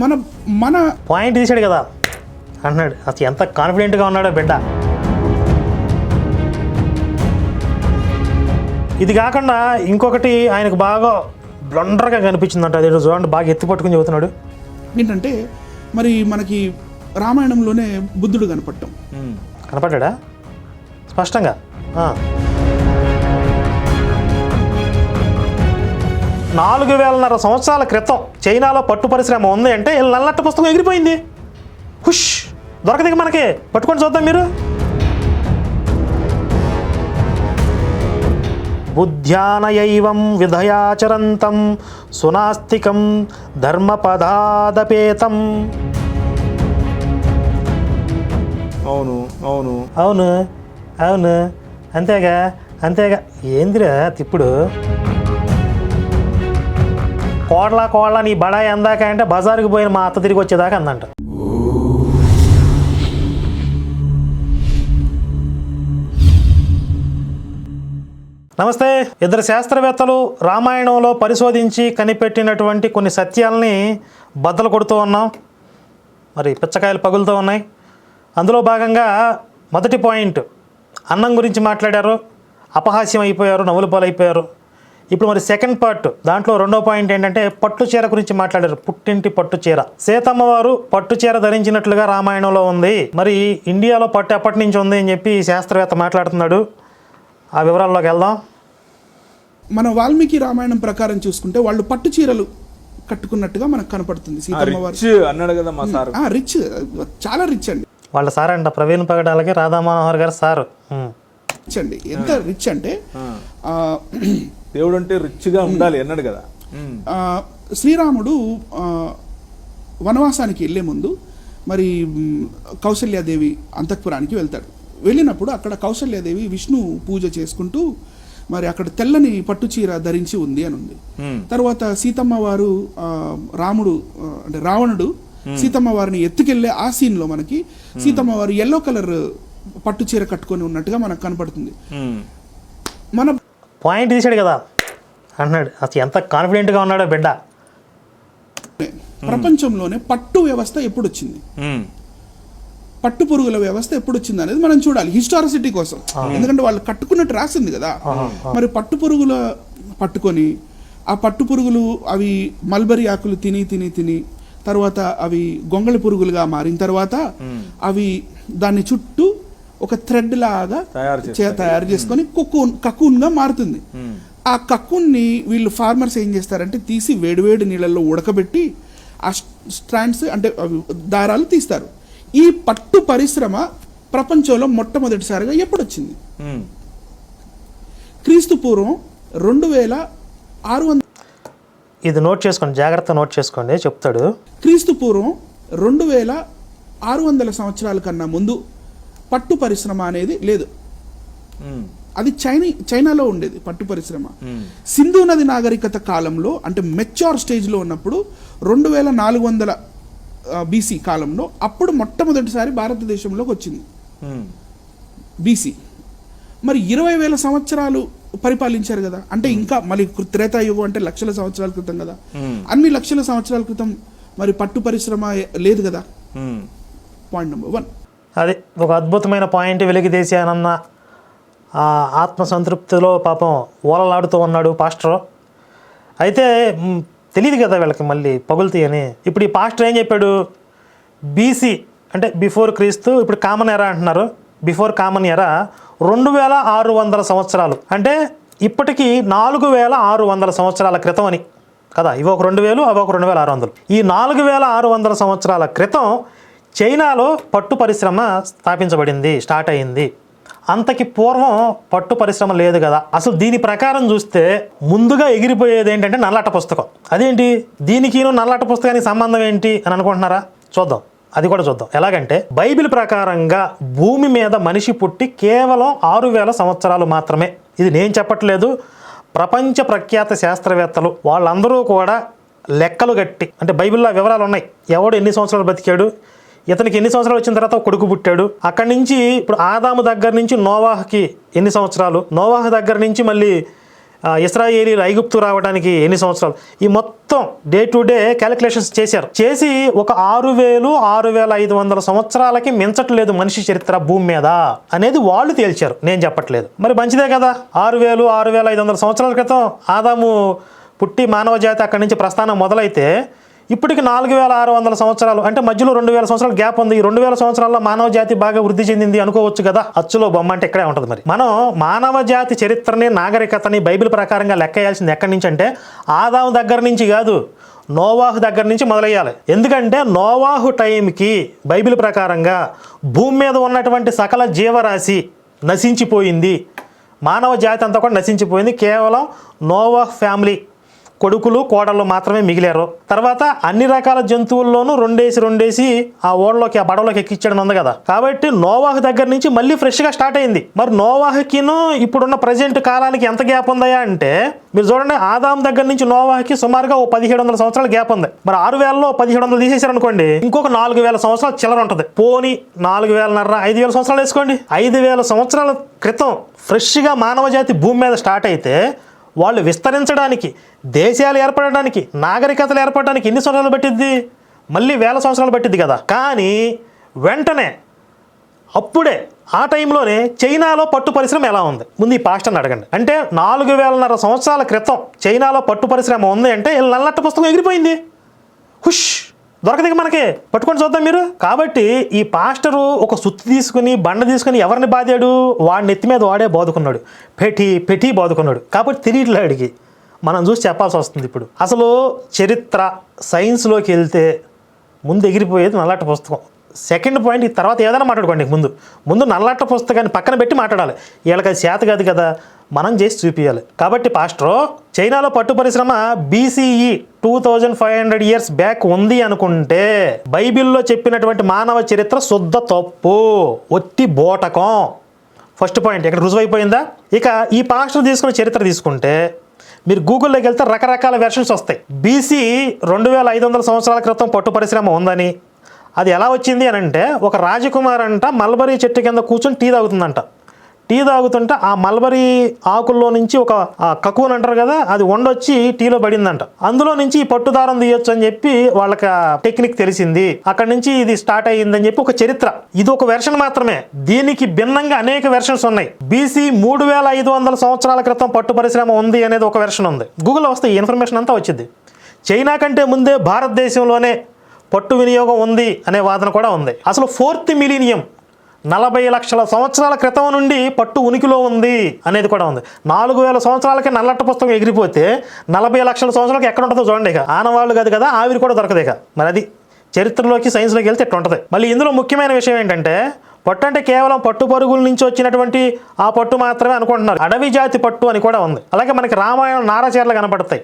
మన మన పాయింట్ తీసాడు కదా. అన్నాడు అసలు ఎంత కాన్ఫిడెంట్గా ఉన్నాడో బిడ్డ. ఇది కాకుండా ఇంకొకటి ఆయనకు బాగా బ్లండర్గా కనిపించిందంట. అది చూడండి బాగా ఎత్తి పట్టుకుని చెబుతున్నాడు. ఏంటంటే మరి మనకి రామాయణంలోనే బుద్ధుడు కనపడటం. కనపడ్డా స్పష్టంగా. నాలుగు వేలన్నర సంవత్సరాల క్రితం చైనాలో పట్టు పరిశ్రమ ఉంది అంటే వీళ్ళ నల్లట్ట పుస్తకం ఎగిరిపోయింది. హుష్! దొరకదు మనకి. పట్టుకొని చూద్దాం మీరు. బుద్ధ్యానయైవం విధయాచరంతం సునాస్తికం ధర్మపదాదపేతం. అవును అవును. అవును అవును. అంతేగా అంతేగా. ఏందిరా తిప్పుడు? కోడలా కోడలా నీ బడాయి అందాక అంటే బజారుకి పోయిన మా అత్త తిరిగి వచ్చేదాకా అందంట. నమస్తే. ఇద్దరు శాస్త్రవేత్తలు రామాయణంలో పరిశోధించి కనిపెట్టినటువంటి కొన్ని సత్యాలని బద్దలు కొడుతూ ఉన్నాం. మరి పిచ్చకాయలు పగులుతూ ఉన్నాయి. అందులో భాగంగా మొదటి పాయింట్ అన్నం గురించి మాట్లాడారు. అపహాస్యం అయిపోయారు నవ్వుల పాలైపోయారు. ఇప్పుడు మరి సెకండ్ పార్ట్ దాంట్లో రెండో పాయింట్ ఏంటంటే పట్టు చీర గురించి మాట్లాడారు. పుట్టింటి పట్టు చీర. సీతమ్మ వారు పట్టు చీర ధరించినట్లుగా రామాయణంలో ఉంది. మరి ఇండియాలో పట్టు ఎప్పటి నుంచి ఉంది అని చెప్పి శాస్త్రవేత్త మాట్లాడుతున్నాడు. ఆ వివరాల్లోకి వెళ్దాం. మన వాల్మీకి రామాయణం ప్రకారం చూసుకుంటే వాళ్ళు పట్టు చీరలు కట్టుకున్నట్టుగా మనకు కనపడుతుంది. రిచ్ అన్నాడు కదా మా సార్. ఆ, రిచ్ చాలా రిచ్ అండి. వాళ్ళ సార్ అంట ప్రవీణ్ పగడాలకి రాధా మనోహర్ గారు సారు. రిచ్ అండి ఎంత రిచ్ అంటే ఆ, దేవుడు అంటే రిచ్గా ఉండాలి అన్నాడు కదా. శ్రీరాముడు వనవాసానికి వెళ్ళే ముందు మరి మ్, కౌసల్యాదేవి అంతఃపురానికి వెళ్తాడు. వెళ్ళినప్పుడు అక్కడ కౌసల్యాదేవి విష్ణు పూజ చేసుకుంటూ మరి అక్కడ తెల్లని పట్టు చీర ధరించి ఉంది అని ఉంది. తర్వాత సీతమ్మ వారు రాముడు అంటే రావణుడు సీతమ్మ వారిని ఎత్తుకెళ్ళే ఆ సీన్లో మనకి సీతమ్మ వారు ఎల్లో కలర్ పట్టు చీర కట్టుకొని ఉన్నట్టుగా మనకు కనపడుతుంది. మన పాయింట్ తీసాడు కదా. అన్నాడు అసలు ఎంత కాన్ఫిడెంట్గా ఉన్నాడో బిడ్డ. ప్రపంచంలోనే పట్టు వ్యవస్థ ఎప్పుడు వచ్చింది. పట్టు పురుగుల వ్యవస్థ ఎప్పుడు వచ్చింది అనేది మనం చూడాలి హిస్టారిసిటీ కోసం. ఎందుకంటే వాళ్ళు కట్టుకున్నట్టు రాసింది కదా. మరి పట్టు పురుగుల పట్టుకొని ఆ పట్టు పురుగులు అవి మల్బరీ ఆకులు తిని తిని తిని తర్వాత అవి గొంగళి పురుగులుగా మారిన తర్వాత అవి దాన్ని చుట్టూ ఒక థ్రెడ్ లాగా తయారు చే- తయారు చేసుకొని కుక్కూన్ కకూన్గా మారుతుంది. ఆ కక్కున్ని వీళ్ళు ఫార్మర్స్ ఏం చేస్తారంటే తీసి వేడివేడి నీళ్ళల్లో ఉడకబెట్టి ఆ స్ట్రాండ్స్ అంటే దారాలు తీస్తారు. ఈ పట్టు పరిశ్రమ ప్రపంచంలో మొట్టమొదటిసారిగా ఎప్పుడు వచ్చింది ఉమ్. క్రీస్తు పూర్వం రెండు వేల ఆరు వందల ఇది నోట్ చేసుకోండి జాగ్రత్త నోట్ చేసుకోండి చెప్తాడు. క్రీస్తు పూర్వం రెండు వేల ఆరు వందల సంవత్సరాల కన్నా ముందు పట్టు పరిశ్రమ అనేది లేదు. అది చైనీ చైనాలో ఉండేది పట్టు పరిశ్రమ. సింధు నది నాగరికత కాలంలో అంటే మెచ్యూర్ స్టేజ్లో ఉన్నప్పుడు రెండు వేల నాలుగు వందల బీసీ కాలంలో అప్పుడు మొట్టమొదటిసారి భారతదేశంలోకి వచ్చింది. బీసీ మరి ఇరవై వేల సంవత్సరాలు పరిపాలించారు కదా అంటే ఇంకా మళ్ళీ త్రేతాయుగం అంటే లక్షల సంవత్సరాల క్రితం కదా. అన్ని లక్షల సంవత్సరాల క్రితం మరి పట్టు పరిశ్రమ లేదు కదా. పాయింట్ నెంబర్ వన్ అది ఒక అద్భుతమైన పాయింట్ వెలికితీసానన్న ఆత్మసంతృప్తిలో ఆత్మ సంతృప్తిలో పాపం ఓలలాడుతూ ఉన్నాడు పాస్టర్. అయితే తెలియదు కదా వీళ్ళకి మళ్ళీ పగులుతాయని ఇప్పుడు ఈ పాస్టర్ ఏం చెప్పాడు? బీసీ అంటే బిఫోర్ క్రీస్తు ఇప్పుడు కామన్ ఎరా అంటున్నారు. బిఫోర్ కామన్ ఎరా రెండు వేల ఆరు వందల సంవత్సరాలు. అంటే ఇప్పటికీ నాలుగు వేల ఆరు వందల సంవత్సరాల క్రితం అని. కదా ఇవి ఒక రెండు వేలు అవి ఒక రెండు వేల ఆరు వందలు. ఈ నాలుగు వేల ఆరు వందల సంవత్సరాల క్రితం చైనాలో పట్టు పరిశ్రమ స్థాపించబడింది స్టార్ట్ అయింది. అంతకి పూర్వం పట్టు పరిశ్రమ లేదు కదా. అసలు దీని ప్రకారం చూస్తే ముందుగా ఎగిరిపోయేది ఏంటంటే నల్లట పుస్తకం. అదేంటి? దీనికిను నల్లట పుస్తకానికి సంబంధం ఏంటి అని అనుకుంటున్నారా? చూద్దాం. అది కూడా చూద్దాం. ఎలాగంటే బైబిల్ ప్రకారంగా భూమి మీద మనిషి పుట్టి కేవలం ఆరు వేల సంవత్సరాలు మాత్రమే. ఇది నేను చెప్పట్లేదు. ప్రపంచ ప్రఖ్యాత శాస్త్రవేత్తలు వాళ్ళందరూ కూడా లెక్కలు గట్టి. అంటే బైబిల్లో వివరాలు ఉన్నాయి. ఎవడు ఎన్ని సంవత్సరాలు బతికాడు ఇతనికి ఎన్ని సంవత్సరాలు వచ్చిన తర్వాత కొడుకు పుట్టాడు? అక్కడి నుంచి ఇప్పుడు ఆదాము దగ్గర నుంచి నోవాహకి ఎన్ని సంవత్సరాలు? నోవాహ దగ్గర నుంచి మళ్ళీ ఆ, ఇస్రాయేలీలు ఐగుప్తు రావడానికి ఎన్ని సంవత్సరాలు? ఈ మొత్తం డే టు డే క్యాలిక్యులేషన్స్ చేశారు. చేసి ఒక ఆరు వేలు ఆరు వేల ఐదు వందల సంవత్సరాలకి మించట్లేదు మనిషి చరిత్ర భూమి మీద అనేది వాళ్ళు తేల్చారు. నేను చెప్పట్లేదు. మరి మంచిదే కదా? ఆరు వేలు ఆరు వేల ఐదు వందల సంవత్సరాల క్రితం ఆదాము పుట్టి మానవ జాతి అక్కడి నుంచి ప్రస్థానం మొదలైతే ఇప్పటికి నాలుగు వేల ఆరు వందల సంవత్సరాలు అంటే మధ్యలో రెండు వేల సంవత్సరాలు గ్యాప్ ఉంది. ఈ రెండు వేల సంవత్సరాల్లో మానవ జాతి బాగా వృద్ధి చెందింది అనుకోవచ్చు కదా? అచ్చులో బొమ్మ అంటే ఇక్కడే ఉంటుంది మరి. మనం మానవ జాతి చరిత్రని నాగరికతని బైబిల్ ప్రకారంగా లెక్కేయాల్సింది ఎక్కడి నుంచి అంటే ఆదాం దగ్గర నుంచి కాదు నోవాహు దగ్గర నుంచి మొదలయ్యాలి. ఎందుకంటే నోవాహు టైంకి బైబిల్ ప్రకారంగా భూమి మీద ఉన్నటువంటి సకల జీవరాశి నశించిపోయింది. మానవ జాతి అంతా కూడా నశించిపోయింది. కేవలం నోవాహ్ ఫ్యామిలీ కొడుకులు కోడళ్ళు మాత్రమే మిగిలారు. తర్వాత అన్ని రకాల జంతువుల్లోనూ రెండేసి రెండేసి ఆ ఓడలోకి ఆ బడవలోకి ఎక్కించడం ఉంది కదా. కాబట్టి నోవాహ్ దగ్గర నుంచి మళ్ళీ ఫ్రెష్గా స్టార్ట్ అయింది. మరి నోవాహ్కిను ఇప్పుడున్న ప్రజెంట్ కాలానికి ఎంత గ్యాప్ ఉందా అంటే మీరు చూడండి ఆదాం దగ్గర నుంచి నోవాహ్కి సుమారుగా ఓ పదిహేడు వందల సంవత్సరాల గ్యాప్ ఉంది. మరి ఆరు వేలలో పదిహేడు వందలు తీసేశారు అనుకోండి ఇంకొక నాలుగు వేల సంవత్సరాలు చిల్లర ఉంటుంది. పోని నాలుగు వేలన్నర ఐదు వేల సంవత్సరాలు వేసుకోండి. ఐదు వేల సంవత్సరాల క్రితం ఫ్రెష్గా మానవ జాతి భూమి మీద స్టార్ట్ అయితే వాళ్ళు విస్తరించడానికి దేశాలు ఏర్పడడానికి నాగరికతలు ఏర్పడడానికి ఎన్ని సంవత్సరాలు పట్టిద్ది? మళ్ళీ వేల సంవత్సరాలు పట్టిద్ది కదా. కానీ వెంటనే అప్పుడే ఆ టైంలోనే చైనాలో పట్టు పరిశ్రమ ఎలా ఉంది? ముందు ఈ పాస్టర్ని అడగండి. అంటే నాలుగు వేలన్నర సంవత్సరాల క్రితం చైనాలో పట్టు పరిశ్రమ ఉంది అంటే నల్లట్ట పుస్తకం ఎగిరిపోయింది. హుష్! దొరకదు మనకి. పట్టుకొని చూద్దాం మీరు. కాబట్టి ఈ పాస్టరు ఒక సుత్తి తీసుకుని బండ తీసుకుని ఎవరిని బాధాడు? వాడి నెత్తి మీద వాడే బాదుకున్నాడు. పెట్టి పెట్టి బాదుకున్నాడు. కాబట్టి తెలియట్లే అడిగి. మనం చూసి చెప్పాల్సి వస్తుంది ఇప్పుడు. అసలు చరిత్ర సైన్స్లోకి వెళ్తే ముందు ఎగిరిపోయేది నల్లట్ట పుస్తకం. సెకండ్ పాయింట్ ఈ తర్వాత ఏదైనా మాట్లాడుకోండి ముందు. ముందు నల్లట్ట పుస్తకాన్ని పక్కన పెట్టి మాట్లాడాలి. వీళ్ళకి అది చేత కాదు కదా. మనం చేసి చూపించాలి కాబట్టి పాస్టర్ చైనాలో పట్టు పరిశ్రమ BCE two thousand five hundred years back ఉంది అనుకుంటే బైబిల్లో చెప్పినటువంటి మానవ చరిత్ర శుద్ధ తప్పు ఒత్తి బోటకం. ఫస్ట్ పాయింట్ ఇక్కడ రుజువైపోయిందా? ఇక ఈ పాస్టర్ తీసుకున్న చరిత్ర తీసుకుంటే మీరు గూగుల్లోకి వెళ్తే రకరకాల వెర్షన్స్ వస్తాయి. బీసీ రెండు వేల ఐదు వందల సంవత్సరాల క్రితం పట్టు పరిశ్రమ ఉందని. అది ఎలా వచ్చింది అని అంటే ఒక రాజకుమార్ అంట మల్బరీ చెట్టు కింద కూర్చొని టీ తాగుతుందంట. టీ తాగుతుంటే ఆ మల్బరీ ఆకుల్లో నుంచి ఒక ఆ కకువన్ అంటారు కదా అది వండొచ్చి టీలో పడిందంట. అందులో నుంచి ఈ పట్టు దారం తీయొచ్చు అని చెప్పి వాళ్ళకి టెక్నిక్ తెలిసింది. అక్కడ నుంచి ఇది స్టార్ట్ అయ్యిందని చెప్పి ఒక చరిత్ర. ఇది ఒక వెర్షన్ మాత్రమే. దీనికి భిన్నంగా అనేక వెర్షన్స్ ఉన్నాయి. బీసీ మూడు వేల ఐదు వందల సంవత్సరాల క్రితం పట్టు పరిశ్రమ ఉంది అనేది ఒక వెర్షన్ ఉంది. గూగుల్లో వస్తే ఈ ఇన్ఫర్మేషన్ అంతా వచ్చింది. చైనా కంటే ముందే భారతదేశంలోనే పట్టు వినియోగం ఉంది అనే వాదన కూడా ఉంది. అసలు ఫోర్త్ మిలీనియం నలభై లక్షల సంవత్సరాల క్రితం నుండి పట్టు ఉనికిలో ఉంది అనేది కూడా ఉంది. నాలుగు వేల సంవత్సరాలకి నల్లట్ట పుస్తకం ఎగిరిపోతే నలభై లక్షల సంవత్సరాలకి ఎక్కడ ఉంటుందో చూడండి ఇక. ఆనవాళ్ళు కాదు కదా ఆవిరి కూడా దొరకదు ఇక. మరి అది చరిత్రలోకి సైన్స్లోకి వెళ్తే ఇట్లా ఉంటుంది. మళ్ళీ ఇందులో ముఖ్యమైన విషయం ఏంటంటే పట్టు అంటే కేవలం పట్టు పరుగుల నుంచి వచ్చినటువంటి ఆ పట్టు మాత్రమే అనుకుంటున్నారు. అడవి జాతి పట్టు అని కూడా ఉంది. అలాగే మనకి రామాయణం నారచీరలు కనపడతాయి.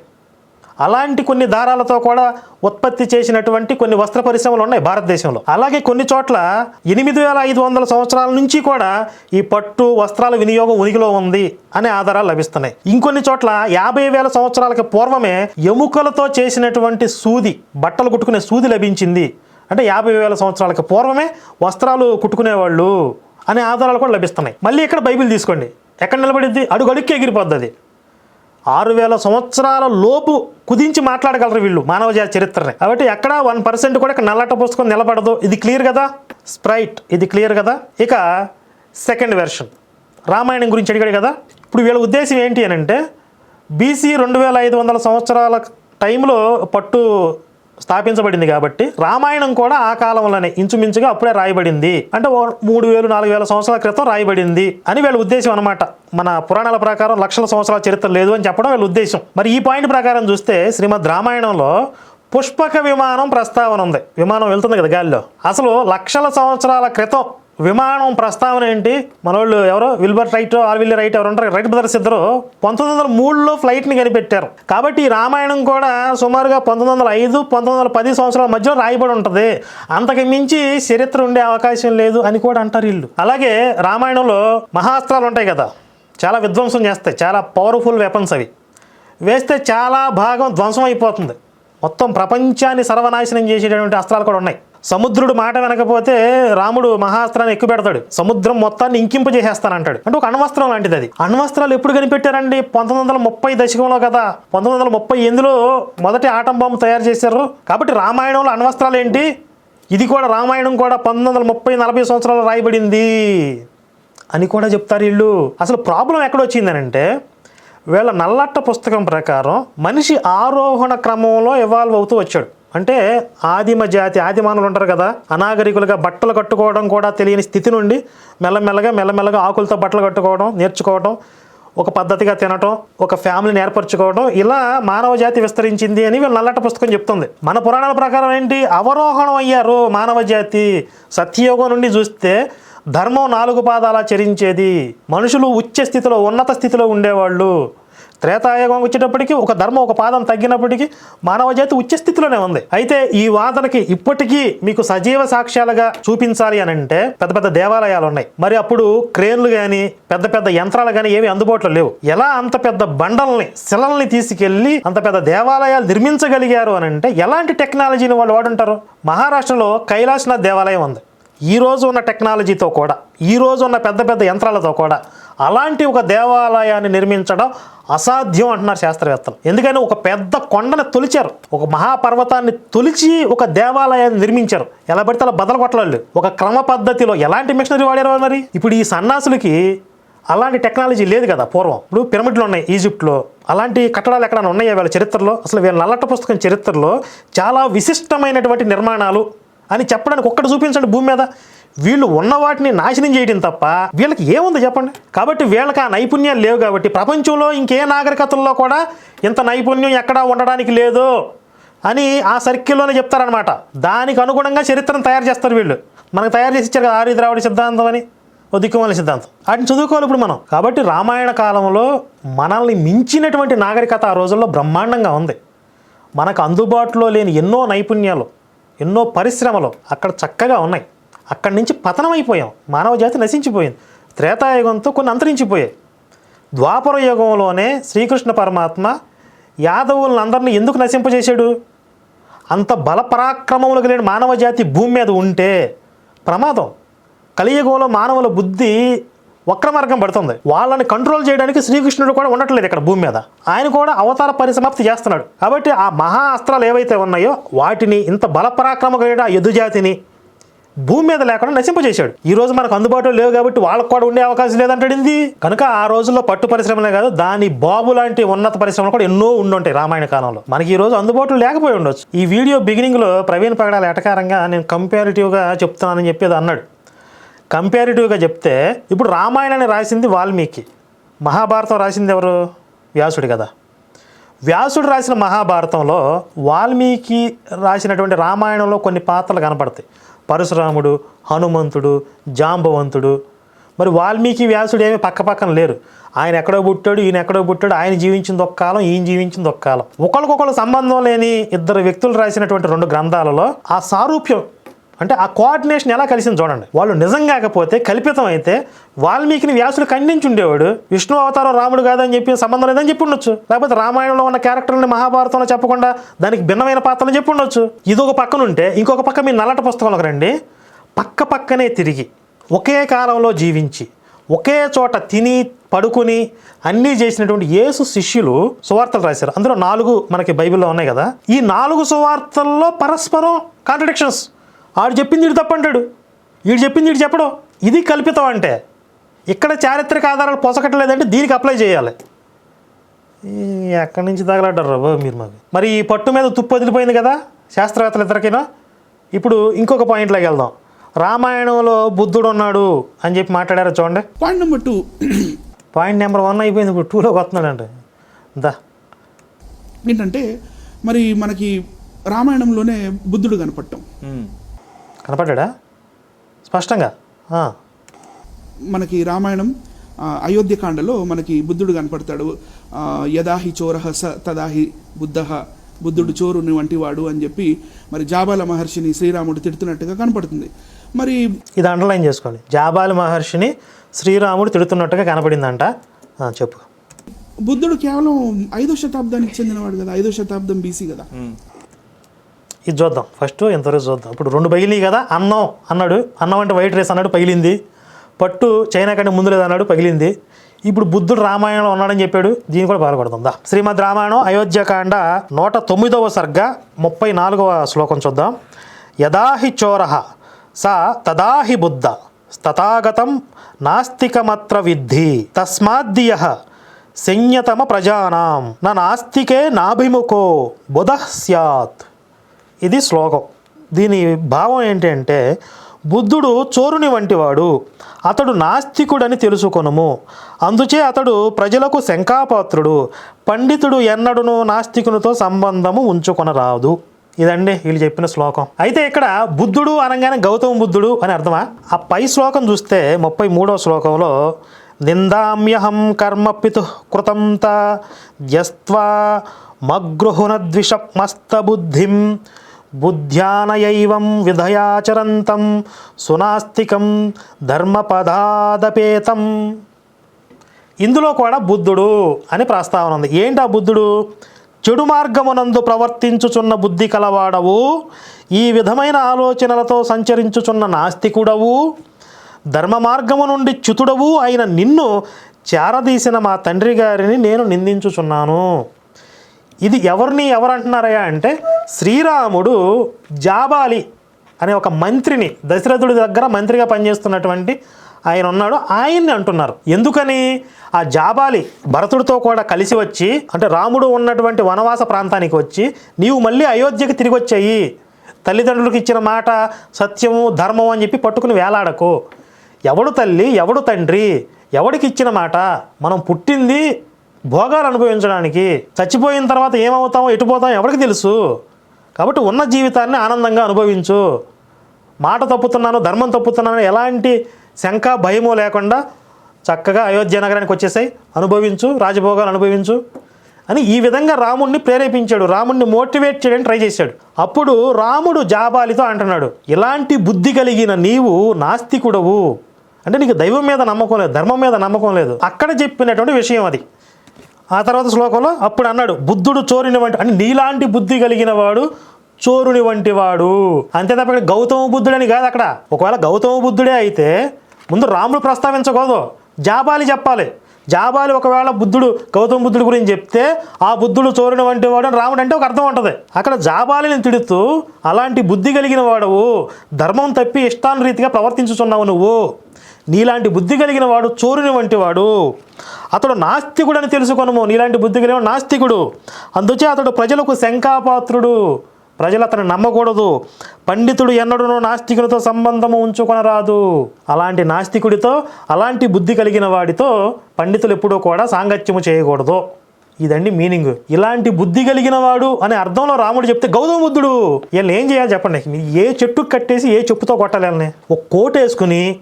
అలాంటి కొన్ని దారాలతో కూడా ఉత్పత్తి చేసినటువంటి కొన్ని వస్త్ర పరిశ్రమలు ఉన్నాయి భారతదేశంలో. అలాగే కొన్ని చోట్ల ఎనిమిది వేల ఐదు వందల సంవత్సరాల నుంచి కూడా ఈ పట్టు వస్త్రాల వినియోగం ఉనికిలో ఉంది అనే ఆధారాలు లభిస్తున్నాయి. ఇంకొన్ని చోట్ల యాభై వేల సంవత్సరాలకి పూర్వమే ఎముకలతో చేసినటువంటి సూది బట్టలు కుట్టుకునే సూది లభించింది. అంటే యాభై వేల సంవత్సరాలకి పూర్వమే వస్త్రాలు కుట్టుకునేవాళ్ళు అనే ఆధారాలు కూడా లభిస్తున్నాయి. మళ్ళీ ఇక్కడ బైబిల్ తీసుకోండి. ఎక్కడ నిలబడిద్ది అడుగు అడుక్కి ఎగిరిపోద్ది అది. ఆరు వేల సంవత్సరాల లోపు కుదించి మాట్లాడగలరు వీళ్ళు మానవజాతి చరిత్రని. కాబట్టి ఎక్కడ వన్ పర్సెంట్ కూడా ఇక్కడ నల్లట పుస్తకం నిలబడదు. ఇది క్లియర్ కదా? స్ప్రైట్. ఇది క్లియర్ కదా? ఇక సెకండ్ వెర్షన్. రామాయణం గురించి అడిగాడు కదా? ఇప్పుడు వీళ్ళ ఉద్దేశం ఏంటి అని అంటే బీసీ రెండు వేల ఐదు వందల సంవత్సరాల టైంలో పట్టు స్థాపించబడింది కాబట్టి రామాయణం కూడా ఆ కాలంలోనే ఇంచుమించుగా అప్పుడే రాయబడింది. అంటే ఓ మూడు వేలు నాలుగు వేల సంవత్సరాల క్రితం రాయబడింది అని వీళ్ళ ఉద్దేశం అనమాట మన పురాణాల ప్రకారం లక్షల సంవత్సరాల చరిత్ర లేదు అని చెప్పడం వీళ్ళ ఉద్దేశం. మరి ఈ పాయింట్ ప్రకారం చూస్తే శ్రీమద్ రామాయణంలో పుష్పక విమానం ప్రస్తావన ఉంది. విమానం వెళ్తుంది కదా గాలిలో. అసలు లక్షల సంవత్సరాల క్రితం విమానం ప్రస్తావన ఏంటి? మనోళ్ళు ఎవరో? విల్బర్ రైట్ ఆల్విల్ రైట్ ఎవరు ఉంటారు? రైట్ బ్రదర్స్ ఇద్దరు. పంతొమ్మిది వందల మూడులో ఫ్లైట్ని కనిపెట్టారు. కాబట్టి ఈ రామాయణం కూడా సుమారుగా పంతొమ్మిది వందల ఐదు పంతొమ్మిది వందల పది సంవత్సరాల మధ్యలో రాయబడి ఉంటుంది. అంతకు మించి చరిత్ర ఉండే అవకాశం లేదు అని కూడా అంటారు వీళ్ళు. అలాగే రామాయణంలో మహాస్త్రాలు ఉంటాయి కదా. చాలా విధ్వంసం చేస్తాయి. చాలా పవర్ఫుల్ వెపన్స్ అవి. వేస్తే చాలా భాగం ధ్వంసం అయిపోతుంది. మొత్తం ప్రపంచాన్ని సర్వనాశనం చేసేటటువంటి అస్త్రాలు కూడా ఉన్నాయి. సముద్రుడు మాట వినకపోతే రాముడు మహాస్త్రాన్ని ఎక్కువ పెడతాడు. సముద్రం మొత్తాన్ని ఇంకింపు చేసేస్తానంటాడు. అంటే ఒక అణ్వస్త్రం లాంటిది అది. అణ్వస్త్రాలు ఎప్పుడు కనిపెట్టారండి? పంతొమ్మిది వందల ముప్పై దశకంలో కదా. పంతొమ్మిది వందల ముప్పై ఎనిమిదిలో మొదటి ఆటం బాంబు తయారు చేశారు. కాబట్టి రామాయణంలో అణ్వస్త్రాలు ఏంటి? ఇది కూడా రామాయణం కూడా పంతొమ్మిది వందల ముప్పై నలభై సంవత్సరాలు రాయబడింది అని కూడా చెప్తారు వీళ్ళు. అసలు ప్రాబ్లం ఎక్కడొచ్చిందనంటే వీళ్ళ నల్లట్ట పుస్తకం ప్రకారం మనిషి ఆరోహణ క్రమంలో ఇవాల్వ్ అవుతూ వచ్చాడు. అంటే ఆదిమ జాతి ఆదిమానులు ఉంటారు కదా అనాగరికులుగా బట్టలు కట్టుకోవడం కూడా తెలియని స్థితి నుండి మెల్లమెల్లగా మెల్లమెల్లగా ఆకులతో బట్టలు కట్టుకోవడం నేర్చుకోవడం ఒక పద్ధతిగా తినటం ఒక ఫ్యామిలీని ఏర్పరచుకోవడం ఇలా మానవ జాతి విస్తరించింది అని వీళ్ళు నల్లట పుస్తకం చెప్తుంది. మన పురాణాల ప్రకారం ఏంటి? అవరోహణం అయ్యారు మానవ జాతి. సత్యయోగం నుండి చూస్తే ధర్మం నాలుగు పాదాల చరించేది. మనుషులు ఉచ్చ స్థితిలో ఉన్నత స్థితిలో ఉండేవాళ్ళు. త్రేతాయుగం వచ్చేటప్పటికి ఒక ధర్మం ఒక పాదం తగ్గినప్పటికీ మానవ జాతి ఉచ్చ స్థితిలోనే ఉంది. అయితే ఈ వాదనకి ఇప్పటికీ మీకు సజీవ సాక్ష్యాలుగా చూపించాలి అని అంటే పెద్ద పెద్ద దేవాలయాలు ఉన్నాయి. మరి అప్పుడు క్రేన్లు కానీ పెద్ద పెద్ద యంత్రాలు కానీ ఏవి అందుబాటులో లేవు. ఎలా అంత పెద్ద బండల్ని శిలల్ని తీసుకెళ్ళి అంత పెద్ద దేవాలయాలు నిర్మించగలిగారు అని అంటే ఎలాంటి టెక్నాలజీని వాళ్ళు వాడుంటారు? మహారాష్ట్రలో కైలాసనాథ్ దేవాలయం ఉంది. ఈ రోజు ఉన్న టెక్నాలజీతో కూడా ఈ రోజు ఉన్న పెద్ద పెద్ద యంత్రాలతో కూడా అలాంటి ఒక దేవాలయాన్ని నిర్మించడం అసాధ్యం అంటున్నారు శాస్త్రవేత్తలు. ఎందుకని ఒక పెద్ద కొండను తొలిచారు. ఒక మహాపర్వతాన్ని తొలిచి ఒక దేవాలయాన్ని నిర్మించారు. ఎలా పడితే అలా బదలు కొట్టలేదు ఒక క్రమ పద్ధతిలో ఎలాంటి మిషనరీ వాడారు మరి? ఇప్పుడు ఈ సన్నాసులకి అలాంటి టెక్నాలజీ లేదు కదా పూర్వం. ఇప్పుడు పిరమిడ్లు ఉన్నాయి ఈజిప్ట్లో. అలాంటి కట్టడాలు ఎక్కడైనా ఉన్నాయా వీళ్ళ చరిత్రలో? అసలు వీళ్ళ నల్లట పుస్తకం చరిత్రలో చాలా విశిష్టమైనటువంటి నిర్మాణాలు అని చెప్పడానికి ఒక్కటి చూపించండి భూమి మీద. వీళ్ళు ఉన్న వాటిని నాశనం చేయడం తప్ప వీళ్ళకి ఏముంది చెప్పండి? కాబట్టి వీళ్ళకి ఆ నైపుణ్యాలు లేవు కాబట్టి ప్రపంచంలో ఇంకే నాగరికతల్లో కూడా ఇంత నైపుణ్యం ఎక్కడా ఉండడానికి లేదు అని ఆ సర్కిల్లోనే చెప్తారనమాట దానికి అనుగుణంగా చరిత్రను తయారు చేస్తారు వీళ్ళు. మనకు తయారు చేసి ఇచ్చారు కదా ఆర్య ద్రావిడ సిద్ధాంతం అని ఓ సిద్ధాంతం. వాటిని చదువుకోవాలి ఇప్పుడు మనం. కాబట్టి రామాయణ కాలంలో మనల్ని మించినటువంటి నాగరికత ఆ రోజుల్లో బ్రహ్మాండంగా ఉంది. మనకు అందుబాటులో లేని ఎన్నో నైపుణ్యాలు ఎన్నో పరిశ్రమలు అక్కడ చక్కగా ఉన్నాయి. అక్కడి నుంచి పతనం అయిపోయాం మానవ జాతి నశించిపోయింది. త్రేతాయుగంతో కొన్ని అంతరించిపోయాయి. ద్వాపర యుగంలోనే శ్రీకృష్ణ పరమాత్మ యాదవులందరినీ ఎందుకు నశింపజేశాడు? అంత బలపరాక్రమములు కలిగిన మానవ జాతి భూమి మీద ఉంటే ప్రమాదం. కలియుగంలో మానవుల బుద్ధి వక్రమార్గం పడుతుంది. వాళ్ళని కంట్రోల్ చేయడానికి శ్రీకృష్ణుడు కూడా ఉండట్లేదు ఇక్కడ భూమి మీద. ఆయన కూడా అవతార పరిసమాప్తి చేస్తున్నాడు. కాబట్టి ఆ మహా అస్త్రాలు ఏవైతే ఉన్నాయో వాటిని ఇంత బలపరాక్రమ కలిగిన ఆ భూమి మీద లేకుండా నశింపజేశాడు ఈ రోజు మనకు అందుబాటులో లేవు కాబట్టి వాళ్ళకు కూడా ఉండే అవకాశం లేదంటాడింది కనుక ఆ రోజుల్లో పట్టు పరిశ్రమలే కాదు దాని బాబు లాంటి ఉన్నత పరిశ్రమలు కూడా ఎన్నో ఉండుంటాయి రామాయణ కాలంలో. మనకి ఈ రోజు అందుబాటులో లేకపోయి ఉండొచ్చు. ఈ వీడియో బిగినింగ్లో ప్రవీణ్ పగడాల ఎటకారంగా నేను కంపారిటివ్గా చెప్తున్నానని చెప్పేది అన్నాడు. కంపారిటివ్గా చెప్తే ఇప్పుడు రామాయణాన్ని రాసింది వాల్మీకి. మహాభారతం రాసింది ఎవరు? వ్యాసుడు కదా. వ్యాసుడు రాసిన మహాభారతంలో వాల్మీకి రాసినటువంటి రామాయణంలో కొన్ని పాత్రలు కనపడతాయి. పరశురాముడు హనుమంతుడు జాంబవంతుడు. మరి వాల్మీకి వ్యాసుడు ఏమి పక్క పక్కన లేరు. ఆయన ఎక్కడో పుట్టాడు ఈయన ఎక్కడో పుట్టాడు ఆయన జీవించింది ఒక కాలం ఈయన జీవించింది ఒక కాలం. ఒకరికొకరు సంబంధం లేని ఇద్దరు వ్యక్తులు రాసినటువంటి రెండు గ్రంథాలలో ఆ సారూప్యం అంటే ఆ కోఆర్డినేషన్ ఎలా కలిసింది చూడండి. వాళ్ళు నిజం కాకపోతే కల్పితం అయితే వాల్మీకిని వ్యాసుడు ఖండించి ఉండేవాడు. విష్ణు అవతారం రాముడు కాదని చెప్పి సంబంధం లేదని చెప్పి ఉండొచ్చు. లేకపోతే రామాయణంలో ఉన్న క్యారెక్టర్ని మహాభారతంలో చెప్పకుండా దానికి భిన్నమైన పాత్రలు చెప్పి ఉండొచ్చు. ఇది ఒక పక్కన ఉంటే ఇంకొక పక్క మీ నల్లట పుస్తకంలోకి రండి. పక్క పక్కనే తిరిగి ఒకే కాలంలో జీవించి ఒకే చోట తిని పడుకుని అన్నీ చేసినటువంటి యేసు శిష్యులు సువార్తలు రాశారు. అందులో నాలుగు మనకి బైబిల్లో ఉన్నాయి కదా. ఈ నాలుగు సువార్తల్లో పరస్పరం కాంట్రడిక్షన్స్ ఆడు చెప్పింది వీడు తప్పంటాడు వీడు చెప్పింది వీడు చెప్పడం ఇది కల్పితం అంటే. ఇక్కడ చారిత్రక ఆధారాలు పొసకట్లేదంటే దీనికి అప్లై చేయాలి. ఎక్కడి నుంచి తగలడ్డారు రా మీరు మాకు మరి ఈ పట్టు మీద తుప్పు వదిలిపోయింది కదా శాస్త్రవేత్తలు ఇద్దరికైనా. ఇప్పుడు ఇంకొక పాయింట్లోకి వెళ్దాం. రామాయణంలో బుద్ధుడు ఉన్నాడు అని చెప్పి మాట్లాడారు చూడండి. Point number two. Point number one అయిపోయింది ఇప్పుడు టూలోకి వస్తున్నాడంటే. దా. ఏంటంటే మరి మనకి రామాయణంలోనే బుద్ధుడు కనపడటం. కనపడ్డా? స్పష్టంగా? ఆ. మనకి రామాయణం అయోధ్యకాండలో మనకి బుద్ధుడు కనపడతాడు. యదాహి చోరహ స తదాహి బుద్ధ బుద్ధుడు చోరుని వంటివాడు అని చెప్పి మరి జాబాల మహర్షిని శ్రీరాముడు తిడుతున్నట్టుగా కనపడుతుంది. మరి ఇది అండర్లైన్ చేసుకోండి. జాబాలి మహర్షిని శ్రీరాముడు తిడుతున్నట్టుగా కనపడిందంట. చెప్పు. బుద్ధుడు కేవలం ఐదో శతాబ్దానికి చెందినవాడు కదా ఐదో శతాబ్దం బీసీ కదా. ఇది చూద్దాం. ఫస్ట్ ఎంతవరకు చూద్దాం. ఇప్పుడు రెండు పగిలినాయి కదా? అన్నం అన్నాడు. అన్నం అంటే వైట్ రైస్ అన్నాడు పగిలింది. పట్టు చైనా కంటే ముందు లేదు అన్నాడు పగిలింది. ఇప్పుడు బుద్ధుడు రామాయణంలో ఉన్నాడని చెప్పాడు. దీన్ని కూడా బాధపడుతుందా శ్రీమద్ రామాయణం అయోధ్యకాండ నూట తొమ్మిదవ సర్గ ముప్పై నాలుగవ శ్లోకం చూద్దాం. యదాహి చోర సా తదాహి బుద్ధ తథాగతం నాస్తికమత్ర విద్ధి తస్మాద్దియ సంయతమ ప్రజానాం నా నాస్తికే నాభిముఖో బుధ స్యాత్. ఇది శ్లోకం. దీని భావం ఏంటంటే బుద్ధుడు చోరుని వంటివాడు అతడు నాస్తికుడని తెలుసుకొనుము. అందుచే అతడు ప్రజలకు శంకాపాత్రుడు పండితుడు ఎన్నడును నాస్తికునితో సంబంధము ఉంచుకొనరాదు. ఇదండి వీళ్ళు చెప్పిన శ్లోకం. అయితే ఇక్కడ బుద్ధుడు అనగానే గౌతమ బుద్ధుడు అని అర్థమా? ఆ పై శ్లోకం చూస్తే ముప్పై మూడో శ్లోకంలో నిందామ్యహం కర్మ పితు కృతం త యస్త్వా మగృహునద్విషమస్తబుద్ధిం బుద్ధ్యానయైవం విధయాచరంతం సునాస్తికం ధర్మపదాదపేతం. ఇందులో కూడా బుద్ధుడు అని ప్రస్తావన ఉంది. ఏంటి ఆ బుద్ధుడు? చెడు మార్గమునందు ప్రవర్తించుచున్న బుద్ధి కలవాడవు ఈ విధమైన ఆలోచనలతో సంచరించుచున్న నాస్తికుడవు ధర్మ మార్గము నుండి చ్యుతుడవు అయిన నిన్ను చేరదీసిన మా తండ్రి గారిని నేను నిందించుచున్నాను. ఇది ఎవరిని ఎవరంటున్నారయ్యా అంటే శ్రీరాముడు జాబాలి అనే ఒక మంత్రిని దశరథుడి దగ్గర మంత్రిగా పనిచేస్తున్నటువంటి ఆయన ఉన్నాడు. ఆయన్ని అంటున్నారు. ఎందుకని? ఆ జాబాలి భరతుడితో కూడా కలిసి వచ్చి అంటే రాముడు ఉన్నటువంటి వనవాస ప్రాంతానికి వచ్చి నీవు మళ్ళీ అయోధ్యకి తిరిగి వచ్చాయి. తల్లిదండ్రులకు ఇచ్చిన మాట సత్యము ధర్మం అని చెప్పి పట్టుకుని వేలాడకు. ఎవడు తల్లి? ఎవడు తండ్రి? ఎవడికి ఇచ్చిన మాట? మనం పుట్టింది భోగాలు అనుభవించడానికి చచ్చిపోయిన తర్వాత ఏమవుతామో ఎటుపోతామో ఎవరికి తెలుసు. కాబట్టి ఉన్న జీవితాన్ని ఆనందంగా అనుభవించు. మాట తప్పుతున్నాను ధర్మం తప్పుతున్నాను ఎలాంటి శంక భయము లేకుండా చక్కగా అయోధ్య నగరానికి వచ్చేసాయి. అనుభవించు రాజభోగాలు అనుభవించు అని ఈ విధంగా రాముణ్ణి ప్రేరేపించాడు. రాముణ్ణి మోటివేట్ చేయడానికి ట్రై చేశాడు. అప్పుడు రాముడు జాబాలితో అంటున్నాడు ఇలాంటి బుద్ధి కలిగిన నీవు నాస్తికుడవు. అంటే నీకు దైవం మీద నమ్మకం లేదు ధర్మం మీద నమ్మకం లేదు. అక్కడ చెప్పినటువంటి విషయం అది. ఆ తర్వాత శ్లోకంలో అప్పుడు అన్నాడు బుద్ధుడు చోరుని వంటి అంటే నీలాంటి బుద్ధి కలిగిన వాడు చోరుని వంటి వాడు. అంతే తప్ప ఇక్కడ గౌతమ బుద్ధుడని కాదు అక్కడ. ఒకవేళ గౌతమ బుద్ధుడే అయితే ముందు రాముడు ప్రస్తావించకూడదు. జాబాలి చెప్పాలి. జాబాలి ఒకవేళ బుద్ధుడు గౌతమ బుద్ధుడి గురించి చెప్తే ఆ బుద్ధుడు చోరుని వంటి వాడు అని రాముడు అంటే ఒక అర్థం ఉంటుంది. అక్కడ జాబాలిని తిడుతూ అలాంటి బుద్ధి కలిగిన వాడవు. ధర్మం తప్పి ఇష్టానురీతిగా ప్రవర్తించుచున్నావు నువ్వు. నీలాంటి బుద్ధి కలిగిన వాడు చోరుని వంటి వాడు. అతడు నాస్తికుడని తెలుసుకొనము. నీలాంటి బుద్ధి కలిగిన నాస్తికుడు. అందుచే అతడు ప్రజలకు శంకాపాత్రుడు ప్రజలు అతను నమ్మకూడదు. పండితుడు ఎన్నడూనూ నాస్తికునితో సంబంధము ఉంచుకొనరాదు. అలాంటి నాస్తికుడితో అలాంటి బుద్ధి కలిగిన వాడితో పండితులు ఎప్పుడూ కూడా సాంగత్యము చేయకూడదు. ఇదండి మీనింగ్. ఇలాంటి బుద్ధి కలిగిన వాడు అనే అర్థంలో రాముడు చెప్తే గౌతమ బుద్ధుడు. వీళ్ళు ఏం చేయాలి చెప్పండి. ఏ చెట్టు కట్టేసి ఏ చెప్పుతో కొట్టాలి ఒక కోట్ వేసుకుని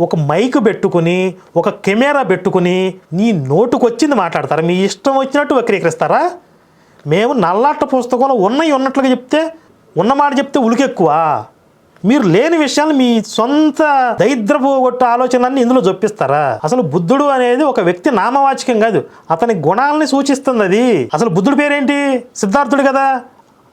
ఒక మైక్ పెట్టుకుని ఒక కెమెరా పెట్టుకుని నీ నోటుకొచ్చింది మాట్లాడతారా? మీ ఇష్టం వచ్చినట్టు వక్రీకరిస్తారా? మేము నల్లాట పుస్తకంలో ఉన్నవి ఉన్నట్లుగా చెప్తే ఉన్న మాట చెప్తే ఉలికెక్కువ. మీరు లేని విషయాలు మీ సొంత దరిద్రపు కొట్టు ఆలోచనలన్నీ ఇందులో చొప్పిస్తారా అసలు బుద్ధుడు అనేది ఒక వ్యక్తి నామవాచకం కాదు. అతని గుణాలని సూచిస్తుంది అది. అసలు బుద్ధుడి పేరేంటి? సిద్ధార్థుడు కదా.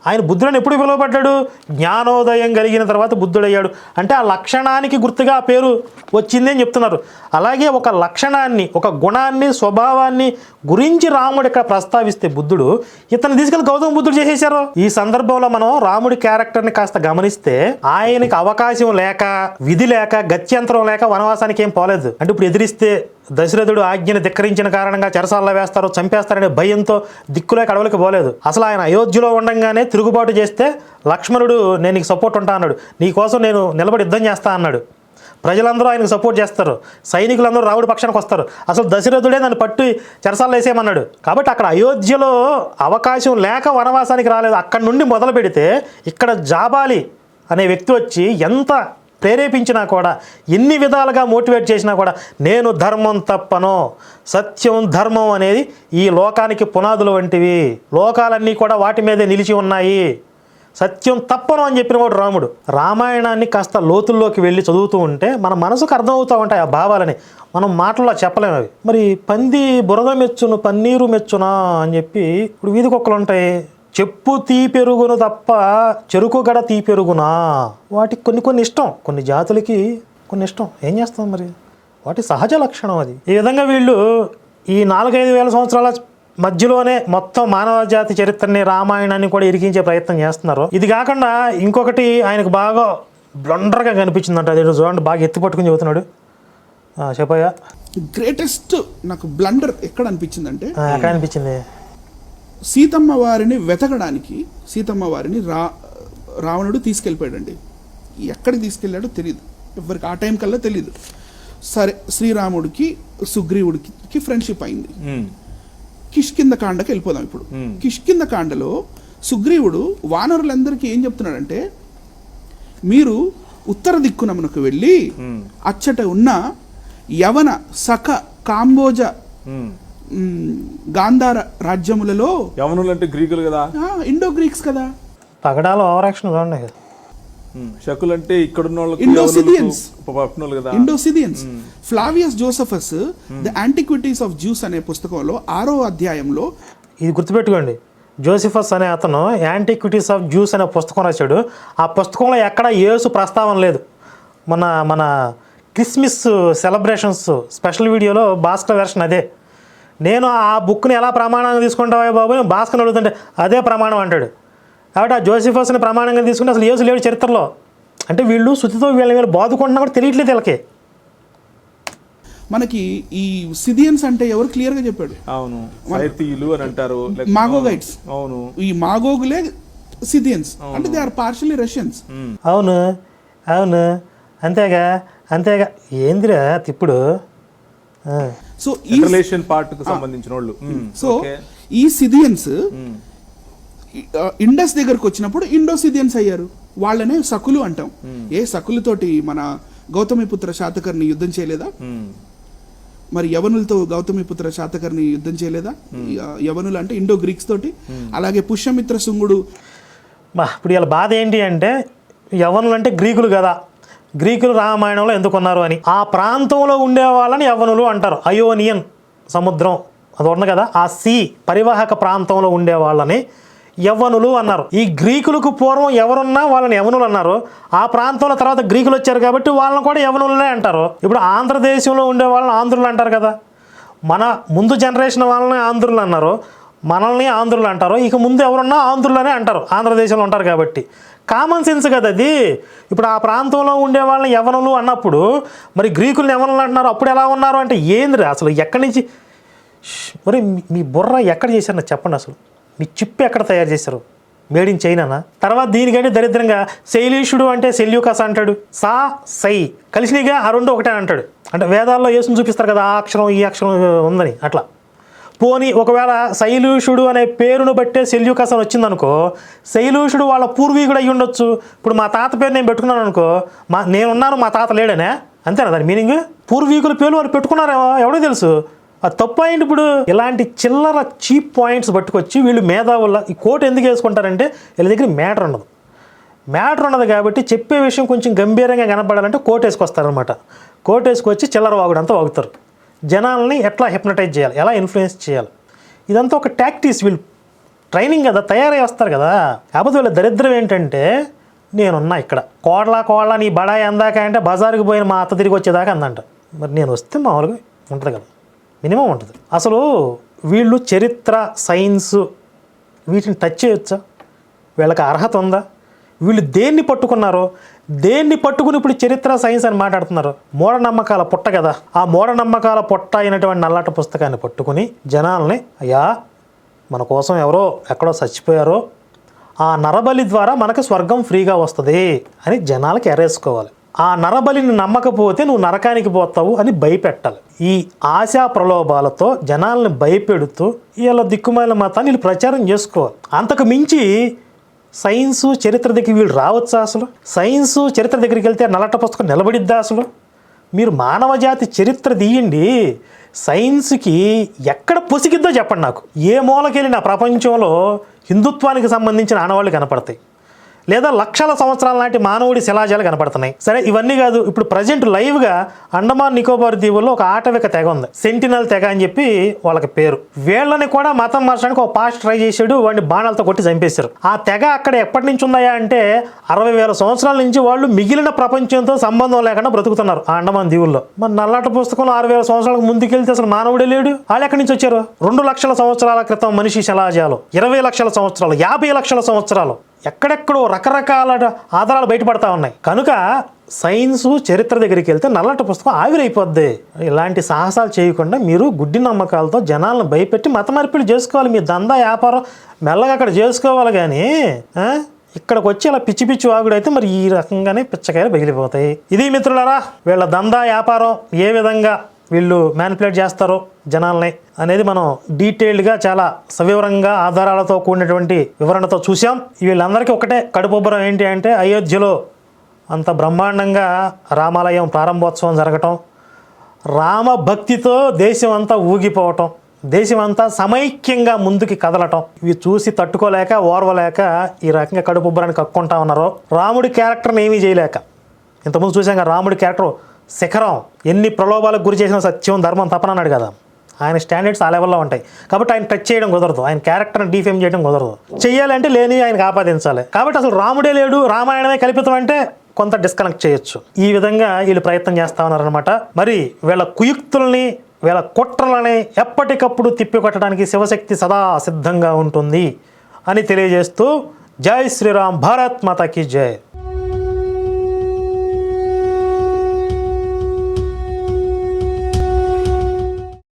ఆయన బుద్ధుడని ఎప్పుడు పిలువబడ్డాడు? జ్ఞానోదయం కలిగిన తర్వాత బుద్ధుడయ్యాడు. అంటే ఆ లక్షణానికి గుర్తుగా ఆ పేరు వచ్చింది అని చెప్తున్నారు. అలాగే ఒక లక్షణాన్ని ఒక గుణాన్ని స్వభావాన్ని గురించి రాముడు ఇక్కడ ప్రస్తావిస్తే బుద్ధుడు ఇతను తీసుకెళ్ళి గౌతమ బుద్ధుడు చేసేశారు. ఈ సందర్భంలో మనం రాముడి క్యారెక్టర్ని కాస్త గమనిస్తే ఆయనకి అవకాశం లేక విధి లేక గత్యంతరం లేక వనవాసానికి ఏం పోలేదు. అంటే ఇప్పుడు ఎదిరిస్తే దశరథుడు ఆజ్ఞను ధిక్కరించిన కారణంగా చెరసాల్లో వేస్తారు చంపేస్తారనే భయంతో దిక్కులే కడవలకి పోలేదు. అసలు ఆయన అయోధ్యలో ఉండంగానే తిరుగుబాటు చేస్తే లక్ష్మణుడు నేను నీకు సపోర్ట్ ఉంటా అన్నాడు. నీ కోసం నేను నిలబడి యుద్ధం చేస్తా అన్నాడు. ప్రజలందరూ ఆయనకు సపోర్ట్ చేస్తారు. సైనికులందరూ రావుడి పక్షానికి వస్తారు. అసలు దశరథుడే నన్ను పట్టి చెరసాల్లో వేసేయమన్నాడు. కాబట్టి అక్కడ అయోధ్యలో అవకాశం లేక వనవాసానికి రాలేదు. అక్కడి నుండి మొదలు పెడితే ఇక్కడ జాబాలి అనే వ్యక్తి వచ్చి ఎంత ప్రేరేపించినా కూడా ఎన్ని విధాలుగా మోటివేట్ చేసినా కూడా నేను ధర్మం తప్పను సత్యం ధర్మం అనేది ఈ లోకానికి పునాదులు వంటివి. లోకాలన్నీ కూడా వాటి మీదే నిలిచి ఉన్నాయి. సత్యం తప్పను అని చెప్పిన వాడు రాముడు. రామాయణాన్ని కాస్త లోతుల్లోకి వెళ్ళి చదువుతూ ఉంటే మన మనసుకు అర్థమవుతూ ఉంటాయి ఆ భావాలని. మనం మాటల్లో చెప్పలేము అవి. మరి పంది బురద మెచ్చును పన్నీరు మెచ్చునా అని చెప్పి ఇప్పుడు వీధి కుక్కలు ఉంటాయి చెప్పు తీ పెరుగును తప్ప చెరుకు గడ తీ పెరుగునా? వాటికి కొన్ని కొన్ని ఇష్టం. కొన్ని జాతులకి కొన్ని ఇష్టం. ఏం చేస్తాం మరి? వాటి సహజ లక్షణం అది. ఈ విధంగా వీళ్ళు ఈ నాలుగైదు వేల సంవత్సరాల మధ్యలోనే మొత్తం మానవ జాతి చరిత్రని రామాయణాన్ని కూడా ఇరికించే ప్రయత్నం చేస్తున్నారు. ఇది కాకుండా ఇంకొకటి ఆయనకు బాగా బ్లండర్గా కనిపించిందంట. అది చూడండి బాగా ఎత్తి పట్టుకుని చెబుతున్నాడు. చెప్పయ్యా. గ్రేటెస్ట్ నాకు బ్లండర్ ఎక్కడ అనిపించిందంటే ఆ, ఎక్కడ అనిపించింది? సీతమ్మ వారిని వెతకడానికి సీతమ్మ వారిని రా రావణుడు తీసుకెళ్ళిపోయాడండి. ఎక్కడికి తీసుకెళ్ళాడో తెలియదు ఎవరికి ఆ టైం కల్లా తెలియదు సరే శ్రీరాముడికి సుగ్రీవుడికి ఫ్రెండ్షిప్ అయింది. కిష్కింద కాండకి వెళ్ళిపోదాం ఇప్పుడు. కిష్కింద కాండలో సుగ్రీవుడు వానరులందరికీ ఏం చెప్తున్నాడంటే మీరు ఉత్తర దిక్కునమునకు వెళ్ళి అచ్చట ఉన్న యవన సఖ కాంబోజ గాంధార రాజ్యములలో యవనులు అంటే గ్రీకులు కదా? ఆ, ఇండో గ్రీక్స్ కదా. పగడాల ఓవరాక్షన్ చూడండి శకులు అంటే ఇక్కడున్న పట్టినోళ్ళు కదా? Indo Scythians Flavius Josephus the Antiquities of Jews అనే పుస్తకంలో ఆరో అధ్యాయంలో ఇది గుర్తుపెట్టుకోండి. జోసిఫస్ అనే అతను యాంటిక్విటీస్ ఆఫ్ జ్యూస్ అనే పుస్తకం రాశాడు. ఆ పుస్తకంలో ఎక్కడ యేసు ప్రస్తావన లేదు. మన మన క్రిస్మస్ సెలబ్రేషన్స్ స్పెషల్ వీడియోలో భాస్కర్ వెర్షన్ అదే. నేను ఆ బుక్ని ఎలా ప్రమాణంగా తీసుకుంటావా బాబు? నేను భాస్కర్ అడుగుతుంటే అదే ప్రమాణం అంటాడు. కాబట్టి ఆ జోసిఫస్ని ప్రమాణంగా తీసుకుంటే అసలు యేసు లేడు చరిత్రలో. అంటే వీళ్ళు శుద్ధితో వీళ్ళ వీళ్ళు బాదుకుంటున్నా కూడా తెలియట్లేదు వీళ్ళకి. మనకి ఈ సిదియన్స్ అంటే ఎవరు క్లియర్గా చెప్పాడు? అవును. సైతీయులు అని అంటారు మాగోగైట్స్. అవును. ఈ మాగోగులే సిదియన్స్. అంటే దే ఆర్ పార్షియలీ రష్యన్స్ అవును అవును. అంతేగా అంతేగా. ఏందిరా తిప్పుడు? ఆ. సో ఈ రిలేషన్ పార్ట్కు సంబంధించిన వాళ్ళు. So okay. ఈ సిదియన్స్ ఉమ్, ఇండస్ దగ్గరకు వచ్చినప్పుడు ఇండో సిదియన్స్ అయ్యారు. వాళ్ళనే సకులు అంటాం. ఏ సకులతోటి మన గౌతమిపుత్ర శాతకర్ని యుద్ధం చేయలేదా? మరి యవనులతో గౌతమిపుత్ర శాతకర్ని యుద్ధం చేయలేదా? ఈ, యవనులు అంటే ఇండో గ్రీక్స్ తోటి. అలాగే పుష్యమిత్ర శుంగుడు. ఇప్పుడు వీళ్ళ బాధ ఏంటి అంటే యవనులు అంటే గ్రీకులు కదా. గ్రీకులు రామాయణంలో ఎందుకున్నారు అని. ఆ ప్రాంతంలో ఉండే వాళ్ళని యవనులు అంటారు. అయోనియన్ సముద్రం. అది ఉంది కదా? ఆ సీ పరివాహక ప్రాంతంలో ఉండే వాళ్ళని యవ్వనులు అన్నారు. ఈ గ్రీకులకు పూర్వం ఎవరున్నా వాళ్ళని యవనులు అన్నారు. ఆ ప్రాంతంలో తర్వాత గ్రీకులు వచ్చారు కాబట్టి వాళ్ళని కూడా యవనులనే అంటారు. ఇప్పుడు ఆంధ్రదేశంలో ఉండే వాళ్ళని ఆంధ్రులు అంటారు కదా? మన ముందు జనరేషన్ వాళ్ళని ఆంధ్రులు అన్నారు. మనల్ని ఆంధ్రులు అంటారు. ఇక ముందు ఎవరున్నా ఆంధ్రులనే అంటారు. ఆంధ్రదేశంలో ఉంటారు కాబట్టి. కామన్ సెన్స్ కదా అది. ఇప్పుడు ఆ ప్రాంతంలో ఉండే వాళ్ళని యవనులు అన్నప్పుడు మరి గ్రీకులు యవనులు అంటున్నారు అప్పుడు ఎలా ఉన్నారు అంటే ఏందిరా అసలు ఎక్కడి నుంచి? మరి మీ- బుర్ర ఎక్కడ చేశారు నాకు చెప్పండి అసలు. మీ చిప్పు ఎక్కడ తయారు చేశారు? మేడ్ ఇన్ చైనానా? తర్వాత దీనికంటే దరిద్రంగా శైలీషుడు అంటే సెల్యూకస్ అంటాడు. సా సై. కలిసినగా ఆ రెండు ఒకటే అంటాడు. అంటే వేదాల్లో యేసుని చూపిస్తారు కదా ఆ అక్షరం ఈ అక్షరం ఉందని అట్లా. పోనీ ఒకవేళ శైలూషుడు అనే పేరును బట్టే సెల్యూకస్ వచ్చిందనుకో శైలూషుడు వాళ్ళ పూర్వీకుడు అయ్యి ఉండొచ్చు. ఇప్పుడు మా తాత పేరు నేను పెట్టుకున్నాను అనుకో మా నేనున్నాను మా తాత లేడనే? అంతేనా దాని మీనింగ్? పూర్వీకుల పేర్లు వాళ్ళు పెట్టుకున్నారేమో ఎవడో తెలుసు. అది తప్పు అయింది ఇప్పుడు ఇలాంటి చిల్లర చీప్ పాయింట్స్ పట్టుకొచ్చి వీళ్ళు మేధావుల ఈ కోట్ ఎందుకు వేసుకుంటారంటే వీళ్ళ దగ్గర మ్యాటర్ ఉండదు. మ్యాటర్ ఉండదు కాబట్టి చెప్పే విషయం కొంచెం గంభీరంగా కనపడాలంటే కోట్ వేసుకొస్తారనమాట కోట్ వేసుకొచ్చి చిల్లర వాగుడు అంతా వాగుతారు. జనాల్ని ఎట్లా హిప్నటైజ్ చేయాలి? ఎలా ఇన్ఫ్లుయెన్స్ చేయాలి? ఇదంతా ఒక టాక్టీస్ వీళ్ళు. ట్రైనింగ్ కదా తయారై వస్తారు కదా. కాకపోతే వీళ్ళ దరిద్రం ఏంటంటే నేనున్నా ఇక్కడ. కోడలా కోడలా నీ బడాయి అందాక అంటే బజారుకి పోయిన మా అత్త తిరిగి వచ్చేదాకా అందంట. మరి నేను వస్తే మామూలుగా ఉంటుంది కదా. మినిమం ఉంటుంది. అసలు వీళ్ళు చరిత్ర సైన్స్ వీటిని టచ్ చేయొచ్చా? వీళ్ళకి అర్హత ఉందా? వీళ్ళు దేన్ని పట్టుకున్నారో? దేన్ని పట్టుకుని ఇప్పుడు చరిత్ర సైన్స్ అని మాట్లాడుతున్నారు? మూఢనమ్మకాల పుట్ట కదా. ఆ మూఢనమ్మకాల పుట్ట అయినటువంటి నల్లట పుస్తకాన్ని పట్టుకుని జనాల్ని అయ్యా మన కోసం ఎవరో ఎక్కడో చచ్చిపోయారో ఆ నరబలి ద్వారా మనకు స్వర్గం ఫ్రీగా వస్తుంది అని జనాలకి ఎరేసుకోవాలి. ఆ నరబలిని నమ్మకపోతే నువ్వు నరకానికి పోతావు అని భయపెట్టాలి. ఈ ఆశా ప్రలోభాలతో జనాలను భయపెడుతూ వీళ్ళ దిక్కుమాల మతాన్ని వీళ్ళు ప్రచారం చేసుకోవాలి. అంతకు మించి సైన్సు చరిత్ర దగ్గరికి వీళ్ళు రావచ్చా అసలు? సైన్సు చరిత్ర దగ్గరికి వెళ్తే నల్లట పుస్తకం నిలబడిద్దా అసలు? మీరు మానవ జాతి చరిత్ర తీయండి. సైన్స్కి ఎక్కడ పొసిగిద్దో చెప్పండి నాకు. ఏ మూలకెళ్ళిన ప్రపంచంలో హిందుత్వానికి సంబంధించిన ఆనవాళ్ళు కనపడతాయి. లేదా లక్షల సంవత్సరాల నాటి మానవుడి శిలాజాలు కనపడుతున్నాయి. సరే ఇవన్నీ కాదు ఇప్పుడు ప్రజెంట్ లైవ్గా అండమాన్ నికోబార్ దీవుల్లో ఒక ఆటవిక తెగ ఉంది. సెంటినల్ తెగ అని చెప్పి వాళ్ళకి పేరు. వీళ్ళని కూడా మతం మార్చడానికి ఒక పాస్ట్ ట్రై చేశాడు వాడిని బాణాలతో కొట్టి చంపేశారు. ఆ తెగ అక్కడ ఎప్పటి నుంచి ఉన్నాయా అంటే అరవై వేల సంవత్సరాల నుంచి వాళ్ళు మిగిలిన ప్రపంచంతో సంబంధం లేకుండా బ్రతుకుతున్నారు ఆ అండమాన్ దీవుల్లో. మరి నల్లట పుస్తకంలో ఆరు వేల సంవత్సరాలకు ముందుకెళ్తే అసలు మానవుడే లేడు? వాళ్ళు ఎక్కడి నుంచి వచ్చారు? రెండు లక్షల సంవత్సరాల క్రితం మనిషి శిలాజాలు ఇరవై లక్షల సంవత్సరాలు యాభై లక్షల సంవత్సరాలు. ఎక్కడెక్కడో రకరకాల ఆధారాలు బయటపడతా ఉన్నాయి. కనుక సైన్సు చరిత్ర దగ్గరికి వెళ్తే నల్లటి పుస్తకం ఆవిరైపోద్ది. ఇలాంటి సాహసాలు చేయకుండా మీరు గుడ్డి నమ్మకాలతో జనాలను భయపెట్టి మత మార్పిడి చేసుకోవాలి. మీ దందా వ్యాపారం మెల్లగా అక్కడ చేసుకోవాలి కానీ ఇక్కడికి వచ్చి ఇలా పిచ్చి పిచ్చి వాగుడు అయితే మరి ఈ రకంగానే పిచ్చకాయలు పగిలిపోతాయి ఇది మిత్రులరా వీళ్ళ దందా వ్యాపారం ఏ విధంగా వీళ్ళు మ్యానిపులేట్ చేస్తారో జనాల్ని అనేది మనం డీటెయిల్డ్గా చాలా సవివరంగా ఆధారాలతో కూడినటువంటి వివరణతో చూసాం వీళ్ళందరికీ ఒకటే కడుపుబ్బరం ఏంటి అంటే అయోధ్యలో అంత బ్రహ్మాండంగా రామాలయం ప్రారంభోత్సవం జరగటం రామభక్తితో దేశం అంతా ఊగిపోవటం దేశం అంతా సమైక్యంగా ముందుకి కదలటం ఇవి చూసి తట్టుకోలేక ఓర్వలేక ఈ రకంగా కడుపుబ్బరాన్ని కక్కుంటా ఉన్నారు రాముడి క్యారెక్టర్ని ఏమీ చేయలేక. ఇంతకుముందు చూసాం రాముడి క్యారెక్టర్ శిఖరం ఎన్ని ప్రలోభాలకు గురి చేసిన సత్యం ధర్మం తపన అన్నాడు కదా. ఆయన స్టాండర్డ్స్ ఆ లెవెల్లో ఉంటాయి. కాబట్టి ఆయన టచ్ చేయడం కుదరదు. ఆయన క్యారెక్టర్ని డిఫేమ్ చేయడం కుదరదు. చేయాలంటే లేని ఆయనకు ఆపాదించాలి. కాబట్టి అసలు రాముడే లేడు రామాయణమే కల్పితం అంటే కొంత డిస్కనెక్ట్ చేయొచ్చు. ఈ విధంగా వీళ్ళు ప్రయత్నం చేస్తా ఉన్నారనమాట మరి వీళ్ళ కుయుక్తుల్ని వీళ్ళ కుట్రలని ఎప్పటికప్పుడు తిప్పికొట్టడానికి శివశక్తి సదా సిద్ధంగా ఉంటుంది అని తెలియజేస్తూ జై శ్రీరామ్ భారత్ మాతాకి జై.